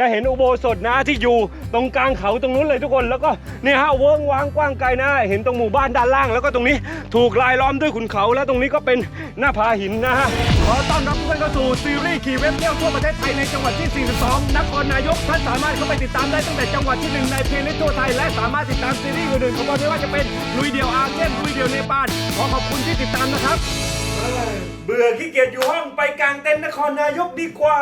จะเห็นอุโบสถนะที่อยู่ตรงกลางเขาตรงนู้นเลยทุกคนแล้วก็เนี่ยฮะเวิ้งว้างกว้างไกลนะ เห็นตรงหมู่บ้านด้านล่าง แล้วก็ตรงนี้ถูกลายล้อมด้วยขุนเขา แล้วตรงนี้ก็เป็นหน้าผาหินนะฮะขอต้อนรับทุกท่านเข้าสู่ซีรีส์ขี่เว็บเที่ยวทั่วประเทศไทยในจังหวัดที่ 42 นครนายกท่านสามารถเข้าไปติดตามได้ตั้งแต่จังหวัดที่หนึ่งในเพลย์ลิสต์ทั่วไทย และสามารถติดตามซีรีส์อื่นๆของเราไม่ว่าจะเป็นลุยเดียวอาเซียนลุยเดียวเนปาลขอขอบคุณที่ติดตามนะครับ เบื่อขี้เกียจอยู่ห้องไปกลางเต็นท์นครนายกดีกว่า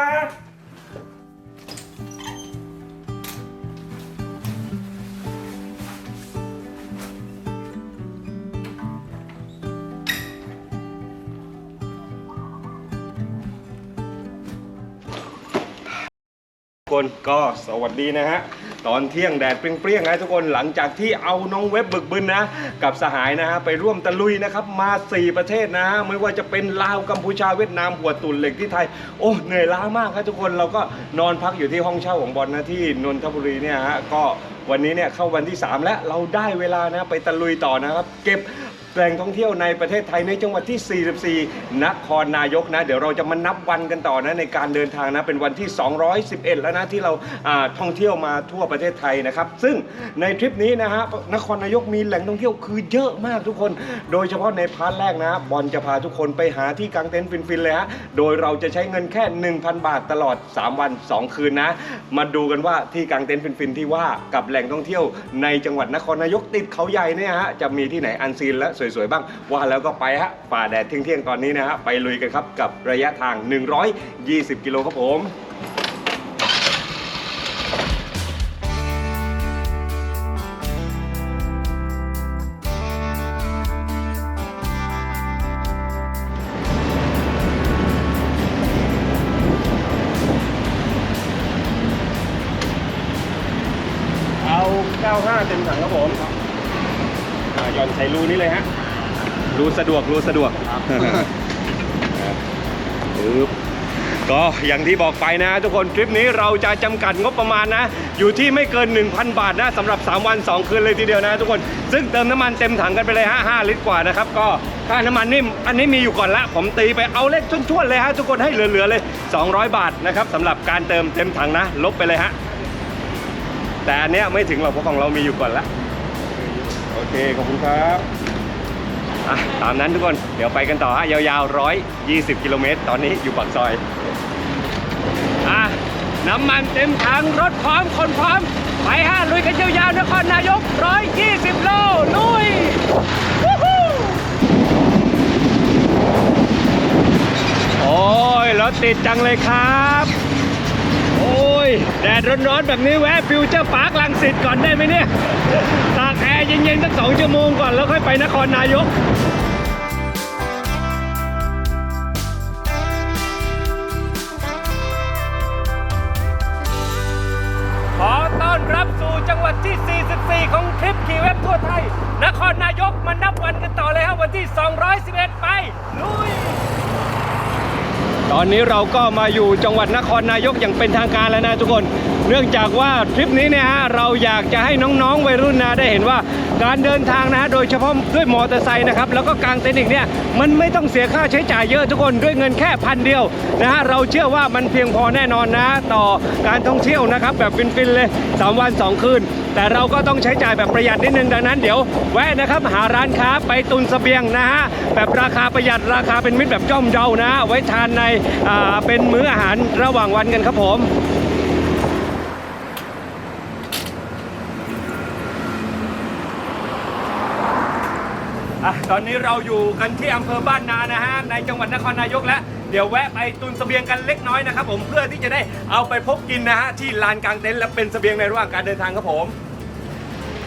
ทุกคนก็สวัสดีนะฮะตอนเที่ยงแดดเปรี้ยงๆนะทุกคนหลังจากที่เอาน้องเว็บบึกบึนนะ กับสหายนะฮะไปร่วมตะลุยนะครับมา 4 ประเทศนะฮะไม่ว่าจะเป็นลาวกัมพูชาเวียดนามหัวตุนเหล็กที่ไทย โอ้เหนื่อยล้ามากครับทุกคนเราก็นอนพักอยู่ที่ห้องเช่าของบอลนะที่นนทบุรีเนี่ยฮะก็วันนี้เนี่ยเข้าวันที่ 3 แล้วเราได้เวลานะไปตะลุยต่อนะครับ เก็บ แหล่งท่องเที่ยวในประเทศไทยในจังหวัดที่ 44 นครนายกนะ เดี๋ยวเราจะมานับวันกันต่อนะในการเดินทางนะ เป็นวันที่ 211 แล้วนะที่เราท่องเที่ยวมาทั่วประเทศไทยนะครับ ซึ่งในทริปนี้นะฮะนครนายกมีแหล่งท่องเที่ยวคือเยอะมากทุกคน โดยเฉพาะในพาร์ทแรกนะบอลจะพาทุกคนไปหาที่กางเต็นท์ฟินๆเลยฮะโดยเราจะใช้เงินแค่ 1,000 บาทตลอด 3 วัน 2 คืนนะ มาดูกันว่าที่กางเต็นท์ฟินๆที่ว่ากับแหล่งท่องเที่ยว ในจังหวัดนครนายกติดเขาใหญ่เนี่ยฮะจะมีที่ไหนอันซีนและสวยๆบ้าง ว่าแล้วก็ไปฮะฝ่าแดดเที่ยงๆตอนนี้นะฮะไปลุยกันครับกับระยะทาง 120 กิโลครับผมเอา95เต็มถังครับผม หย่อนใส่รูนี้เลยฮะ รูสะดวกรูสะดวกครับปึ๊บก็อย่างที่บอกไปนะทุกคนทริปนี้เราจะจำกัดงบประมาณนะ อยู่ที่ไม่เกิน 1,000 บาทนะสำหรับ 3 วัน 2 คืนเลยทีเดียวนะทุกคนซึ่งเติมน้ำมันเต็มถังกันไปเลยฮะ5ลิตรกว่านะครับ ก็ค่าน้ำมันนี่อันนี้มีอยู่ก่อนละ ผมตีไปเอาเลขชวนๆเลยฮะทุกคนให้เหลือๆเลย 200 บาทนะครับสำหรับการเติมเต็มถังนะ ลบไปเลยฮะแต่อันเนี้ยไม่ถึงหรอกเพราะของเรามีอยู่ก่อนละ เค ขอบคุณครับอะตามนั้นทุกคนเดี๋ยวไปกันต่อฮะยาวๆ 120 กิโลเมตร ตอนนี้อยู่ปากซอยอะน้ำมันเต็มถังรถพร้อมคนพร้อม ไปฮะลุยกันยาวๆนครนายก 120 โลลุยโอ้ยรถติดจังเลยครับ โอ้ย แดดร้อนๆแบบนี้แวะฟิวเจอร์พาร์คลังสิตก่อนได้ไหมเนี่ย เย็นๆสักสองชั่วโมงก่อนแล้วค่อยไปนครนายกขอต้อนรับสู่จังหวัดที่ 44 ของทริปขี่เว็บทั่วไทย นครนายกมานับวันกันต่อเลยครับวันที่ 211 ไป ลุย ตอนนี้เราก็มาอยู่จังหวัดนครนายกอย่างเป็นทางการแล้วนะทุกคน เนื่องจากว่าทริปนี้เนี่ยฮะเราอยากจะให้น้องๆวัยรุ่นนะได้เห็นว่าการเดินทางนะโดยเฉพาะด้วยมอเตอร์ไซค์นะครับแล้วก็กางเต็นท์อีกเนี่ยมันไม่ต้องเสียค่าใช้จ่ายเยอะทุกคนด้วยเงินแค่พันเดียวนะฮะเราเชื่อว่ามันเพียงพอแน่นอนนะ ต่อการท่องเที่ยวนะครับแบบฟินๆเลย 3 วัน 2 คืน แต่เราก็ต้องใช้จ่ายแบบประหยัดนิดนึงดังนั้นเดี๋ยวแวะนะครับหาร้านค้าไปตุนเสบียงนะฮะแบบราคาประหยัดราคาเป็นมิตรแบบจ้อมเยานะ ไว้ทานในอ่าเป็นมื้ออาหารระหว่างวันกันครับผม อะตอนนี้เราอยู่กันที่อำเภอบ้านนานะฮะในจังหวัดนครนายกแล้วเดี๋ยวแวะไปตุนเสบียงกันเล็กน้อยนะครับผมเพื่อที่จะได้เอาไปพกกินนะฮะที่ลานกลางเต็นท์และเป็นเสบียงในระหว่างการเดินทางครับผม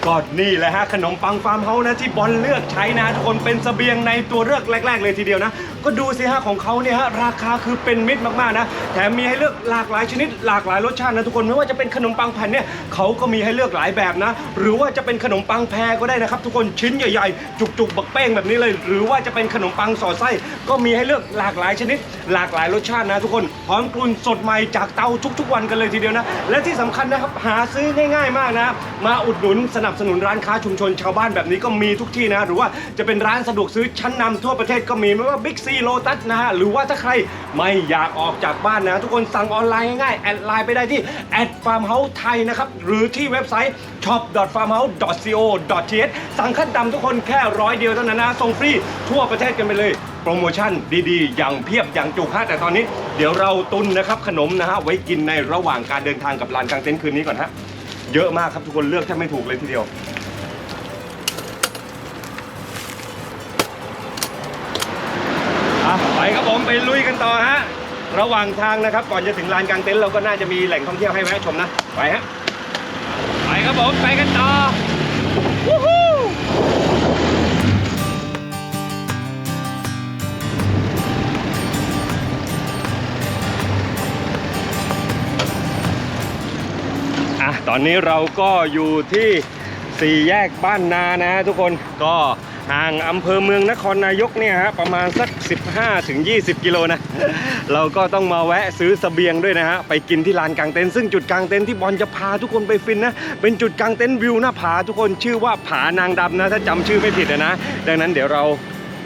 ก็นี่แหละฮะขนมปังฟาร์มเฮาส์นะที่บอลเลือกใช้นะทุกคนเป็นเสบียงในตัวเลือกแรก ๆ เลยทีเดียวนะ ก็ดูสิฮะของเขาเนี่ยฮะราคาคือเป็นมิตรมากๆนะแถมมีให้เลือกหลากหลายชนิดหลากหลายรสชาตินะทุกคนไม่ว่าจะเป็นขนมปังแผ่นเนี่ยเขาก็มีให้เลือกหลายแบบนะ หรือว่าจะเป็นขนมปังแพรก็ได้นะครับ ทุกคนชิ้นใหญ่ๆ จุกๆ บักเป้งแบบนี้เลย หรือว่าจะเป็นขนมปังสอดไส้ ก็มีให้เลือกหลากหลายชนิด หลากหลายรสชาตินะ ทุกคนพร้อมกลุ่นสดใหม่จากเตาทุกๆ วันกันเลยทีเดียวนะและที่สำคัญนะครับหาซื้อง่าย ๆมากนะ มาอุดหนุนสนับสนุนร้านค้าชุมชนชาวบ้านแบบนี้ก็มีทุกที่นะ หรือว่าจะเป็นร้านสะดวกซื้อชั้นนำทั่วประเทศก็มีไม่ว่าบิ๊กซีซี่โลตัสนะฮะ หรือว่าถ้าใครไม่อยากออกจากบ้านนะ ทุกคนสั่งออนไลน์ง่ายๆ แอดไลน์ไปได้ที่แอดฟาร์มเฮาส์ไทยนะครับ หรือที่เว็บไซต์ shop.farmhouse.co.th สั่งขั้นต่ำทุกคนแค่ร้อยเดียวเท่านั้นนะ ส่งฟรีทั่วประเทศกันไปเลย โปรโมชั่นดีๆ อย่างเพียบอย่างจุกฮะแต่ตอนนี้ เดี๋ยวเราตุนนะครับขนมนะฮะไว้กินในระหว่างการเดินทางกับลานกลางเต็นท์คืนนี้ก่อนฮะเยอะมากครับทุกคนเลือกแทบไม่ถูกเลยทีเดียว อะไปครับผมไปลุยกันต่อฮะ ระหว่างทางนะครับ ก่อนจะถึงลานกลางเต็นท์เราก็น่าจะมีแหล่งท่องเที่ยวให้แวะชมนะ ไปฮะ ไปครับผม ไปกันต่อวู้ฮู้อะตอนนี้เราก็อยู่ที่สี่แยกบ้านนานะทุกคนก็ ห่างอำเภอเมืองนครนายกเนี่ยฮะประมาณสัก 15ถึง20 กิโลนะ เราก็ต้องมาแวะซื้อเสบียงด้วยนะฮะ ไปกินที่ลานกลางเต็นท์ซึ่งจุดกลางเต็นท์ที่บอลจะพาทุกคนไปฟินนะ เป็นจุดกลางเต็นท์วิวหน้าผาทุกคนชื่อว่าผานางดำนะ ถ้าจำชื่อไม่ผิดอะนะ ดังนั้นเดี๋ยวเรา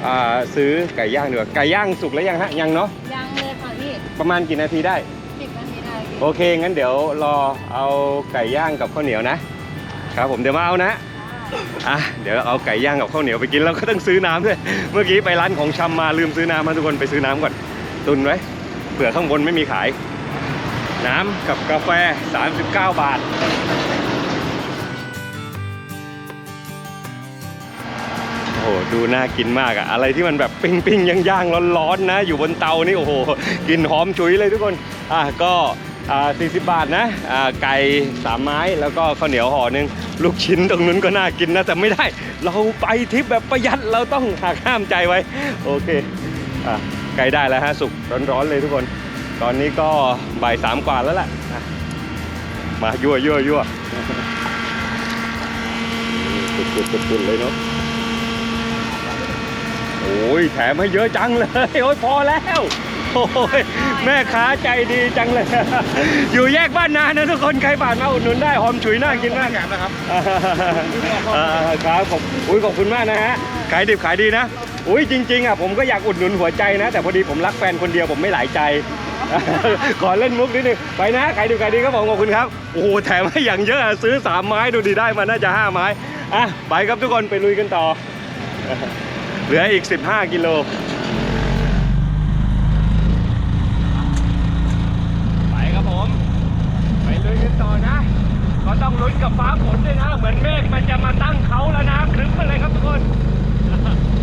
อ่าซื้อไก่ย่างดีกว่าไก่ย่างสุกแล้วยังฮะยังเนาะยังเลยค่ะพี่ประมาณกี่นาทีได้สิบนาทีได้พี่โอเคงั้นเดี๋ยวรอเอาไก่ย่างกับข้าวเหนียวนะครับผมเดี๋ยวมาเอานะ อะเดี๋ยวเอาไก่ย่างกับข้าวเหนียวไปกินแล้วก็ต้องซื้อน้ำด้วยเมื่อกี้ไปร้านของชำมาลืมซื้อน้ำมาทุกคนไปซื้อน้ำก่อนตุนไว้เผื่อข้างบนไม่มีขาย น้ำกับกาแฟ 39 บาท โอ้โหดูน่ากินมากอะอะไรที่มันแบบปิ้งปิ้งย่างย่างๆร้อนๆนะ อยู่บนเตานี่โอ้โหกินหอมฉุยเลยทุกคน อะก็ 40 บาทนะไก่สามไม้แล้วก็ข้าวเหนียวห่อหนึ่งลูกชิ้นตรงนู้นก็น่ากินนะ แต่ไม่ได้ เราไปทริปแบบประหยัดเราต้องหักห้ามใจไว้ โอเคอไก่ได้แล้วฮะสุกร้อนๆเลยทุกคน ตอนนี้ก็บ่ายสามกว่าแล้วแหละะมายั่วยั่วยั่วปุดๆเลยเนาะโอ้ยแถมให้เยอะจังเลย โอ้ยพอแล้ว โอ้ยแม่ค้าใจดีจังเลย อยู่แยกบ้านนานะทุกคนใครผ่านมาอุดหนุนได้หอมฉุยน่ากินมากนะครับครับผมอุ้ยขอบคุณมากนะฮะขายดิบขายดีนะอุ้ยจริงๆอะผมก็อยากอุดหนุนหัวใจนะ แต่พอดีผมรักแฟนคนเดียวผมไม่หลายใจขอเล่นมุกนิดนึงไปนะขายดิบขายดีครับผมขอบคุณครับโอ้โหแถมให้อย่างเยอะอะซื้อสามไม้ดูดีได้มาน่าจะห้าไม้อะไปครับทุกคนไปลุยกันต่อ เหลืออีก 15 กิโล ไปครับผม ไปลุยกันต่อนะ ก็ต้อง ลุ้นกับฟ้าฝนด้วยนะ เหมือนเมฆมันจะมาตั้งเขาแล้วนะครึ้มมาเลยครับทุกคน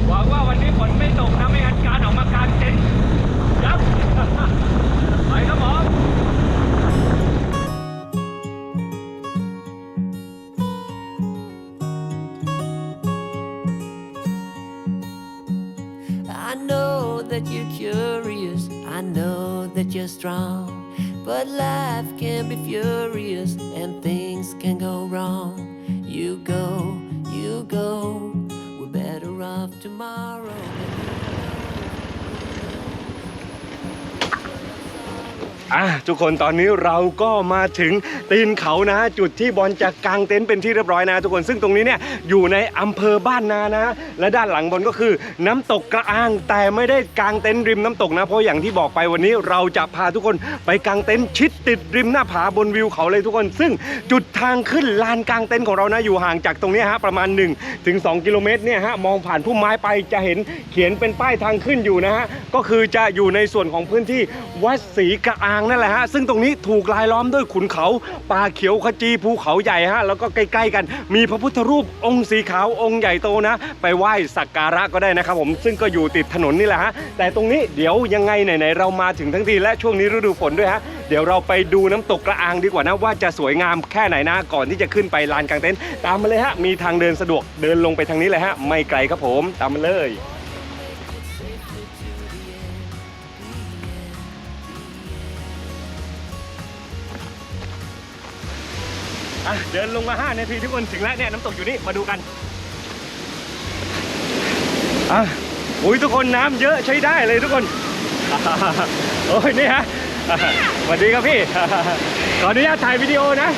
หวังว่าวันนี้ฝนไม่ตกนะไม่งั้นการออกมากางเต็นท์ยับไปครับผม I know that you're curious, I know that you're strong. But life can be furious and things can go wrong. You go, you go, we're better off tomorrow. อะทุกคนตอนนี้เราก็มาถึงตีนเขานะ จุดที่บอลจะกางเต็นท์เป็นที่เรียบร้อยนะ ทุกคนซึ่งตรงนี้เนี่ยอยู่ในอำเภอบ้านนานะ และด้านหลังบอลก็คือน้ำตกกระอาง แต่ไม่ได้กางเต็นท์ริมน้ำตกนะ เพราะอย่างที่บอกไปวันนี้เราจะพาทุกคนไปกางเต็นท์ชิดติดริมหน้าผาบนวิวเขาเลยทุกคน ซึ่งจุดทางขึ้นลานกางเต็นท์ของเรานะอยู่ห่างจากตรงนี้ฮะประมาณ1ถึง2กิโลเมตรเนี่ยฮะมองผ่านพุ่มไม้ไปจะเห็นเขียนเป็นป้ายทางขึ้นอยู่นะฮะก็คือจะอยู่ในส่วนของพื้นที่วัดศรีกระอางนั่นแหละฮะ ซึ่งตรงนี้ถูกรายล้อมด้วยขุนเขา ป่าเขียวขจีภูเขาใหญ่ฮะ แล้วก็ใกล้ๆกัน มีพระพุทธรูปองค์สีขาวองค์ใหญ่โตนะ ไปไหว้สักการะก็ได้นะครับผม ซึ่งก็อยู่ติดถนนนี่แหละฮะ แต่ตรงนี้เดี๋ยวยังไงไหนๆเรามาถึงทั้งทีและช่วงนี้ฤดูฝนด้วยฮะ เดี๋ยวเราไปดูน้ำตกกระอางดีกว่านะว่าจะสวยงามแค่ไหนนะ ก่อนที่จะขึ้นไปลานกลางเต็นท์ ตามมาเลยฮะ มีทางเดินสะดวก เดินลงไปทางนี้เลยฮะ ไม่ไกลครับผม ตามมาเลย อะเดินลงมา 5 นาทีทุกคนถึงแล้วเนี่ยน้ำตกอยู่นี่มาดูกันอะอุ้ยทุกคนน้ำเยอะใช้ได้เลยทุกคนโอ้ยนี่ฮะสวัสดีครับพี่ขออนุญาตถ่ายวิดีโอนะ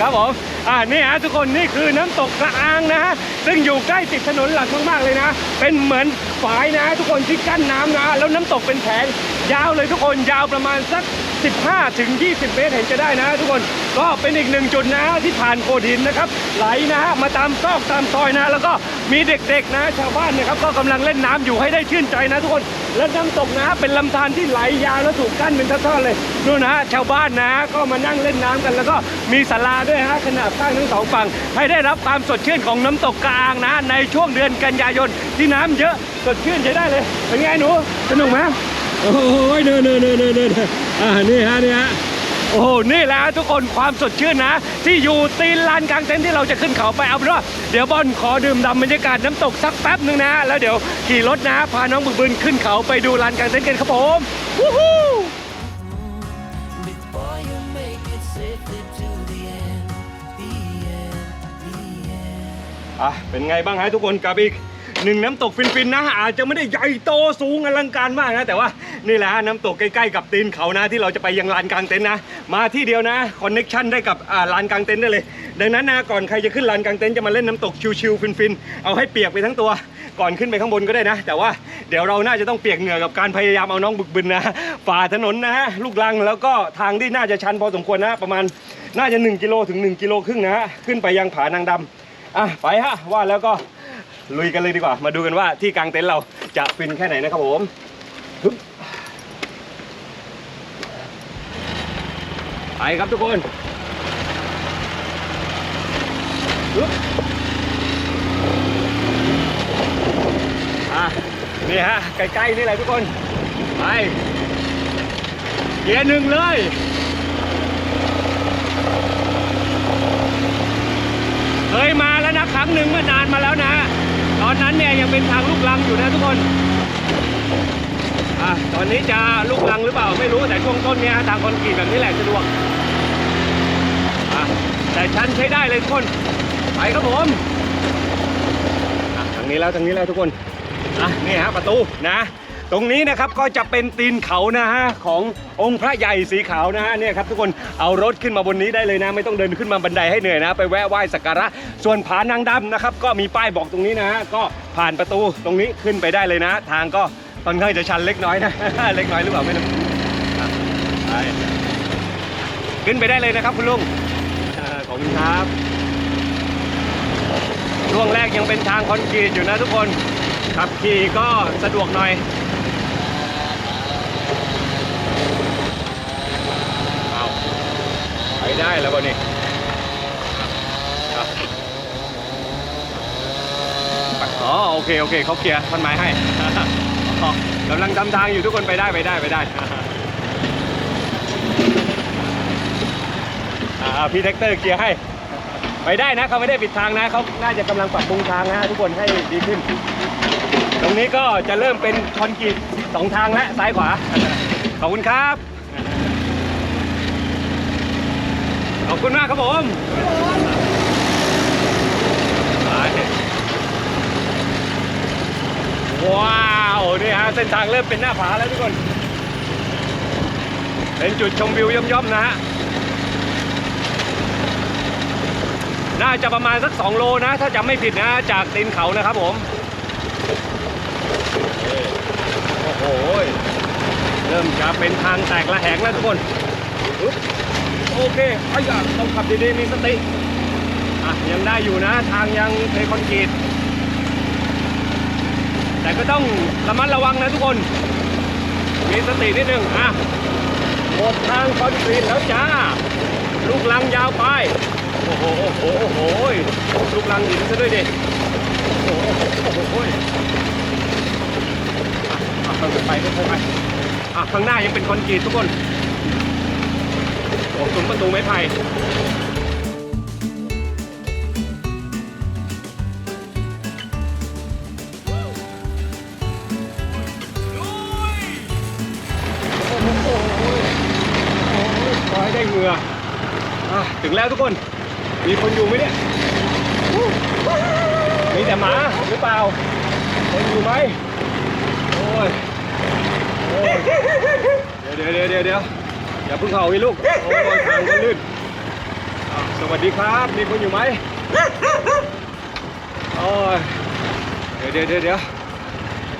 ครับผมอ่านี่ฮะทุกคนนี่คือน้ำตกกระอางนะฮะซึ่งอยู่ใกล้ติดถนนหลักมากๆเลยนะ เป็นเหมือนฝายนะ ทุกคนที่กั้นน้ำนะ แล้วน้ำตกเป็นแผงยาวเลยทุกคนยาวประมาณสัก 15 ถึง 20 เมตรเห็นจะได้นะทุกคนก็เป็นอีกหนึ่งจุดนะที่ผ่านโขดหินนะครับ ไหลนะฮะมาตามซอกตามซอยนะ แล้วก็มีเด็กๆนะ ชาวบ้านนะครับก็กำลังเล่นน้ำอยู่ให้ได้ชื่นใจนะ ทุกคนแล้วน้ำตกนะเป็นลำธารที่ไหลยาวแล้วถูกกั้นเป็นท่อนๆเลยดูนะชาวบ้านนะ ก็มานั่งเล่นน้ำกัน แล้วก็มีศาลาด้วยฮะขนาดข้างทั้งสองฝั่งให้ได้รับความสดชื่นของน้ำตกกลางนะ ในช่วงเดือนกันยายนที่น้ำเยอะสดชื่นใช้ได้เลยเป็นไงหนูสนุกไหม โอ้ยเดินเดินเดินเดินเดินอ่านี่ฮะนี่ฮะโอ้โห นี่แหละทุกคนความสดชื่นนะ ที่อยู่ตีนลานกลางเต็นท์ที่เราจะขึ้นเขาไปเอาเป็นว่าเดี๋ยวบอลขอดื่มด่ำบรรยากาศน้ำตกสักแป๊บหนึ่งนะ แล้วเดี๋ยวขี่รถนะ พาน้องบึกบึนขึ้นเขาไปดูลานกลางเต็นท์กันครับผมวู้ฮู้ อะ เป็นไงบ้างฮะทุกคนกับอีก หนึ่งน้ำตกฟินๆนะอาจจะไม่ได้ใหญ่โตสูงอลังการมากนะ แต่ว่านี่แหละน้ำตกใกล้ๆกับตีนเขานะ ที่เราจะไปยังลานกลางเต็นท์นะ มาที่เดียวนะคอนเน็ชันได้กับอ่าลานกลางเต็นท์ได้เลย ดังนั้นนะก่อนใครจะขึ้นลานกลางเต็นท์จะมาเล่นน้ำตกชิวๆฟินๆเอาให้เปียกไปทั้งตัว ก่อนขึ้นไปข้างบนก็ได้นะ แต่ว่าเดี๋ยวเราน่าจะต้องเปียกเหงื่อกับการพยายามเอาน้องบึกบึนนะฝ่าถนนนะฮะลูกลังแล้วก็ทางที่น่าจะชันพอสมควรนะประมาณน่าจะ 1กิโลถึง 1กิโลครึ่งนะฮะขึ้นไปยังผานางดำอะไปฮะว่าแล้วก็ ลุยกันเลยดีกว่า มาดูกันว่าที่กลางเต็นท์เราจะฟินแค่ไหนนะครับผมไปครับทุกคนนี่ฮะใกล้ๆนี่แหละทุกคน ไปเกียร์หนึ่งเลยเคยมาแล้วนะครั้งหนึ่งเมื่อนานมาแล้วนะ อนนั้นเนี่ยยังเป็นทางลูกลังอยู่นะทุกคนอะตอนนี้จะลูกลังหรือเปล่าไม่รู้แต่ช่วงต้นเนี่ยทางคอนกรีตแบบนี้แหละสะดวกอะแต่ชันใช้ได้เลยทุกคน ไปครับผมอะทางนี้แล้วทางนี้แล้วทุกคนอะนี่ฮะประตูนะ ตรงนี้นะครับก็จะเป็นตีนเขานะฮะขององค์พระใหญ่สีขาวนะฮะเนี่ยครับทุกคนเอารถขึ้นมาบนนี้ได้เลยนะ ไม่ต้องเดินขึ้นมาบันไดให้เหนื่อยนะ ไปแวะไหว้สักการะส่วนผานางดำนะครับก็มีป้ายบอกตรงนี้นะฮะก็ผ่านประตูตรงนี้ขึ้นไปได้เลยนะ ทางก็ค่อนข้างจะชันเล็กน้อยนะ เล็กน้อยหรือเปล่าไม่รู้อะไปขึ้นไปได้เลยนะครับคุณลุงเออขอบคุณครับช่วงแรกยังเป็นทางคอนกรีตอยู่นะทุกคนขับขี่ก็สะดวกหน่อย เอา ได้แล้วบ่นี่ครับอ๋อโอเคโอเคเขาเคลียร์ท่อนไม้ให้กำลังทำทางอยู่ทุกคนไปได้ไปได้ไปได้พี่แท็กเตอร์เคลียร์ให้ไปได้นะเขาไม่ได้ปิดทางนะเขาน่าจะกำลังปรับปรุงทางนะทุกคนให้ดีขึ้น ตรงนี้ก็จะเริ่มเป็นคอนกรีตสองทางและซ้ายขวาขอบคุณครับ ขอบคุณมากครับผมไปว้าวนี่ฮะเส้นทางเริ่มเป็นหน้าผาแล้วทุกคน เป็นจุดชมวิวย่อมๆนะฮะน่าจะประมาณสัก 2 โลนะ ถ้าจำไม่ผิดนะ จากตีนเขานะครับผม โอ้โห เริ่มจะเป็นทางแตกระแหงแล้วทุกคน โอเคไอ้ยะต้องขับดีๆมีสติอะยังได้อยู่นะ ทางยังเทคอนกรีตแต่ก็ต้องระมัดระวังนะทุกคน มีสตินิดนึงอะหมดทางคอนกรีตแล้วจ้า ลูกลังยาวไป โอ้โหโอ้โหโอ้โหลูกลังหินซะด้วยดิโอ้โหโอ้โหอะค่อยๆไปไปอะข้างหน้ายังเป็นคอนกรีตทุกคน โอ้ซุ้มประตูไม้ไผ่โอ้โหโอ้โหโอ้โหขอให้ได้เหงื่ออะถึงแล้วทุกคน มีคนอยู่ไหมเนี่ย มีแต่หมาหรือเปล่า คนอยู่ไหม โอ้ยโอ้ยเดี๋ยวเดี๋ยวเดี๋ยวเดี๋ยว อย่าเพิ่งเข้าอีลูกโอ้ยทางก็ลื่นสวัสดีครับ มีคนอยู่ไหมโอ้ยเดี๋ยวเดี๋ยวเดี๋ยว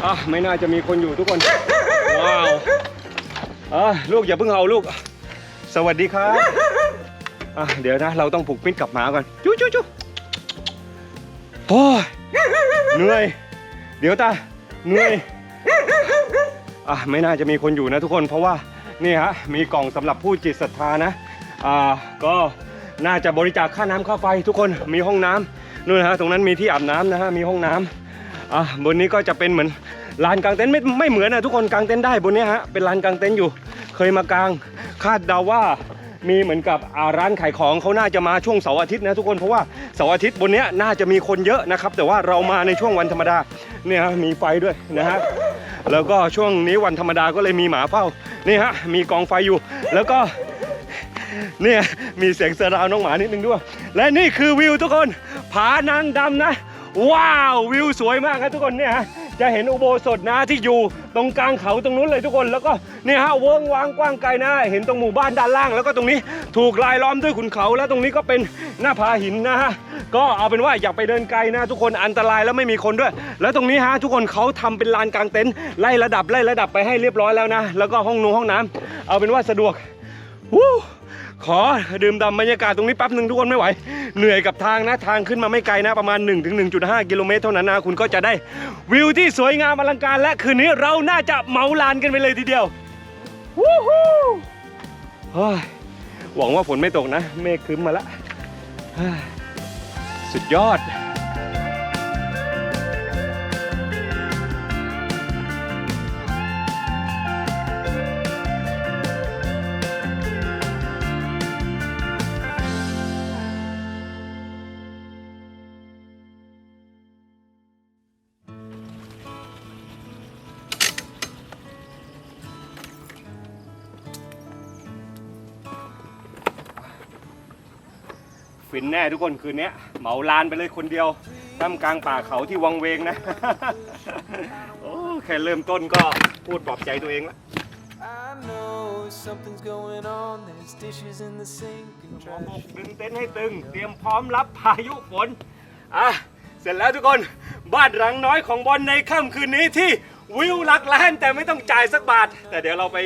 เอะไม่น่าจะมีคนอยู่ทุกคน ว้าวอะลูกอย่าเพิ่งเอาลูก สวัสดีครับอะเดี๋ยวนะ เราต้องผูกมิตรกับหมาก่อนจู้จู้จู้โอ้ยเหนื่อย เดี๋ยวตาเหนื่อยอะไม่น่าจะมีคนอยู่นะทุกคนเพราะว่า นี่ฮะมีกล่องสำหรับผู้จิตศรัทธานะอ่าก็น่าจะบริจาคค่าน้ำค่าไฟทุกคนมีห้องน้ำนู่นฮะตรงนั้นมีที่อาบน้ำนะฮะมีห้องน้ำอะบนนี้ก็จะเป็นเหมือนลานกางเต็นท์ไม่ไม่เหมือนนะทุกคนกางเต็นท์ได้บนนี้ฮะเป็นลานกางเต็นท์อยู่ เคยมากางคาดเดาว่ามีเหมือนกับร้านขายของเขาน่าจะมาช่วงเสาร์อาทิตย์นะทุกคนเพราะว่าเสาร์อาทิตย์บนนี้น่าจะมีคนเยอะนะครับแต่ว่าเรามาในช่วงวันธรรมดาเนี่ยฮะมีไฟด้วยนะฮะ แล้วก็ช่วงนี้วันธรรมดาก็เลยมีหมาเฝ้านี่ฮะมีกองไฟอยู่ แล้วก็เนี่ยมีเสียงเสือราวน้องหมานิดนึงด้วย และนี่คือวิวทุกคนผานางดำนะ ว้าววิวสวยมากครับทุกคนเนี่ยฮะ จะเห็นอุโบสถนะที่อยู่ตรงกลางเขาตรงนู้นเลยทุกคนแล้วก็เนี่ยฮะเวิ้งว้างกว้างไกลนะ เห็นตรงหมู่บ้านด้านล่าง แล้วก็ตรงนี้ถูกลายล้อมด้วยขุนเขา แล้วตรงนี้ก็เป็นหน้าผาหินนะฮะก็เอาเป็นว่าอย่าไปเดินไกลนะ ทุกคนอันตรายแล้วไม่มีคนด้วย แล้วตรงนี้ฮะทุกคนเขาทำเป็นลานกลางเต็นท์ไล่ระดับไล่ระดับไปให้เรียบร้อยแล้วนะ แล้วก็ห้องนูห้องน้ำเอาเป็นว่าสะดวกวู้ ขอดื่มด่ำบรรยากาศตรงนี้แป๊บหนึ่งทุกคนไม่ไหว เหนื่อยกับทางนะทางขึ้นมาไม่ไกลนะประมาณ 1-1.5 กิโลเมตรเท่านั้นนะคุณก็จะได้วิวที่สวยงามอลังการและคืนนี้เราน่าจะเมาลานกันไปเลยทีเดียววู้ฮู้หวังว่าฝนไม่ตกนะ เมฆครึ้มมาละสุดยอด ฟินแน่ทุกคนคืนนี้เหมาลานไปเลยคนเดียวท่ามกลางป่าเขาที่วังเวงนะ โอ้แค่เริ่มต้นก็พูดปลอบใจตัวเองละ I know something's going on. There's dishes in the sink and หัวบ trash. กดึงเต็นท์ให้ตึง เตรียมพร้อมรับพายุฝน อะ เสร็จแล้วทุกคน บ้านหลังน้อยของบอลในค่ำคืนนี้ที่วิวหลักล้านแต่ไม่ต้องจ่ายสักบาท แต่เดี๋ยวเราไป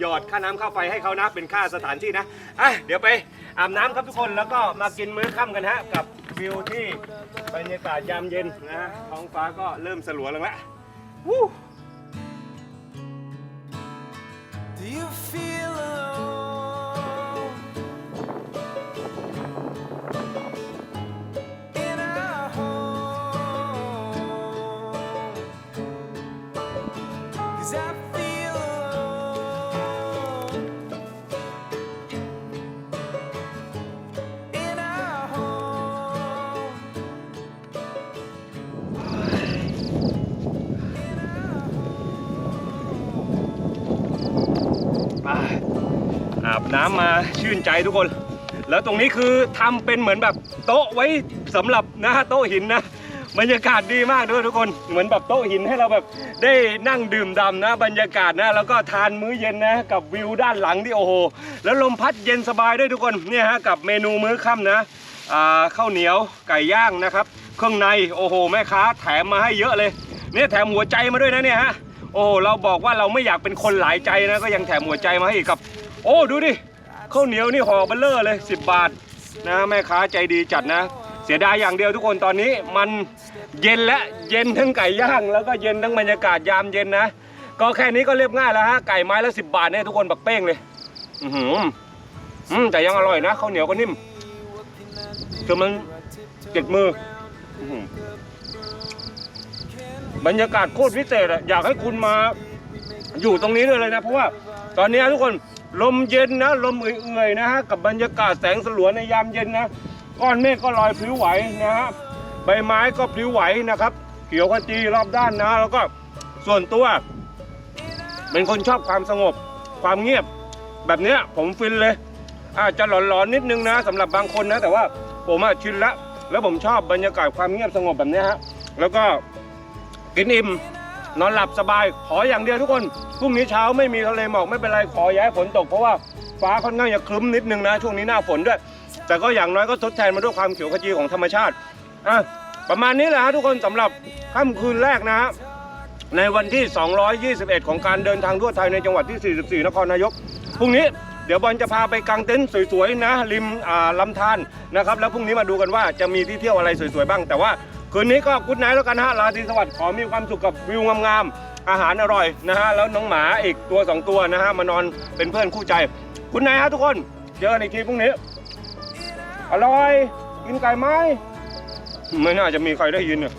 หยอดค่าน้ำค่าไฟให้เขานะ เป็นค่าสถานที่นะ อะ เดี๋ยวไป อาบน้ำครับทุกคนแล้วก็มากินมื้อค่ำกันฮะกับวิวที่บรรยากาศยามเย็นนะฮะท้องฟ้าก็เริ่มสลัวลงแล้ววู้ Do you feel อาอาบน้ำมาชื่นใจทุกคน แล้วตรงนี้คือทำเป็นเหมือนแบบโต๊ะไว้สำหรับนะโต๊ะหินนะบรรยากาศดีมากด้วยทุกคนเหมือนแบบโต๊ะหินให้เราแบบได้นั่งดื่มด่ำนะ บรรยากาศนะแล้วก็ทานมื้อเย็นนะกับวิวด้านหลังที่โอ้โหแล้วลมพัดเย็นสบายด้วยทุกคนเนี่ยฮะกับเมนูมื้อค่ำนะข้าวเหนียวไก่ย่างนะครับ เครื่องในโอ้โหแม่ค้าแถมมาให้เยอะเลยเนี่ยแถมหัวใจมาด้วยนะเนี่ยฮะ โอ้เราบอกว่าเราไม่อยากเป็นคนหลายใจนะก็ยังแถมหัวใจมาให้อีกครับ โอ้ดูดิข้าวเหนียวนี่ห่อเบลเลอร์เลย 10 บาทนะแม่ค้าใจดีจัดนะ เสียดายอย่างเดียวทุกคนตอนนี้มันเย็นและเย็นทั้งไก่ย่างแล้วก็เย็นทั้งบรรยากาศยามเย็นนะ ก็แค่นี้ก็เรียบง่ายแล้วฮะไก่ไม้ละ10 บาทเนี่ยทุกคนบักเป้งเลยอือหืออืมแต่ยังอร่อยนะข้าวเหนียวก็นิ่มคือมันเจ็ดมือ บรรยากาศโคตรพิเศษอะอยากให้คุณมาอยู่ตรงนี้ด้วยเลยนะ เพราะว่าตอนนี้ทุกคนลมเย็นนะลมเอื่อยๆนะฮะกับบรรยากาศแสงสลัวในยามเย็นนะก้อนเมฆก็ลอยพลิ้วไหวนะฮะใบไม้ก็พลิ้วไหวนะครับ เขียวขจีรอบด้านนะ แล้วก็ส่วนตัว เป็นคนชอบความสงบความเงียบ แบบเนี้ยผมฟินเลย อาจจะหลอนๆนิดนึงนะสำหรับบางคนนะ แต่ว่าผมชินละแล้วผมชอบบรรยากาศความเงียบสงบแบบเนี้ยฮะแล้วก็ กินอิ่ม นอนหลับสบาย ขออย่างเดียวทุกคน พรุ่งนี้เช้าไม่มีทะเลหมอกไม่เป็นไร ขอย้ายฝนตก เพราะว่าฟ้าค่อนข้างจะครึ้มนิดนึงนะ ช่วงนี้หน้าฝนด้วย แต่ก็อย่างน้อยก็ทดแทนมาด้วยความเขียวขจีของธรรมชาติ อะ ประมาณนี้แหละฮะทุกคนสำหรับค่ำคืนแรกนะฮะ ในวันที่ 221 ของการเดินทางทั่วไทยในจังหวัดที่ 44 นครนายก พรุ่งนี้เดี๋ยวบอลจะพาไปกางเต็นท์สวยๆนะริมอ่าลำธารนะครับ แล้วพรุ่งนี้มาดูกันว่าจะมีที่เที่ยวอะไรสวยๆบ้าง แต่ว่า คืนนี้ก็กุ๊ดไนท์แล้วกันฮะราตรีสวัสดิ์ขอมีความสุขกับวิวงามๆอาหารอร่อยนะฮะแล้วน้องหมาอีกตัวสองตัวนะฮะมานอนเป็นเพื่อนคู่ใจกุ๊ดไนท์ฮะทุกคนเจอกันอีกทีพรุ่งนี้ อร่อยกินไก่ไหมไม่น่าจะมีใครได้ยินเนี่ย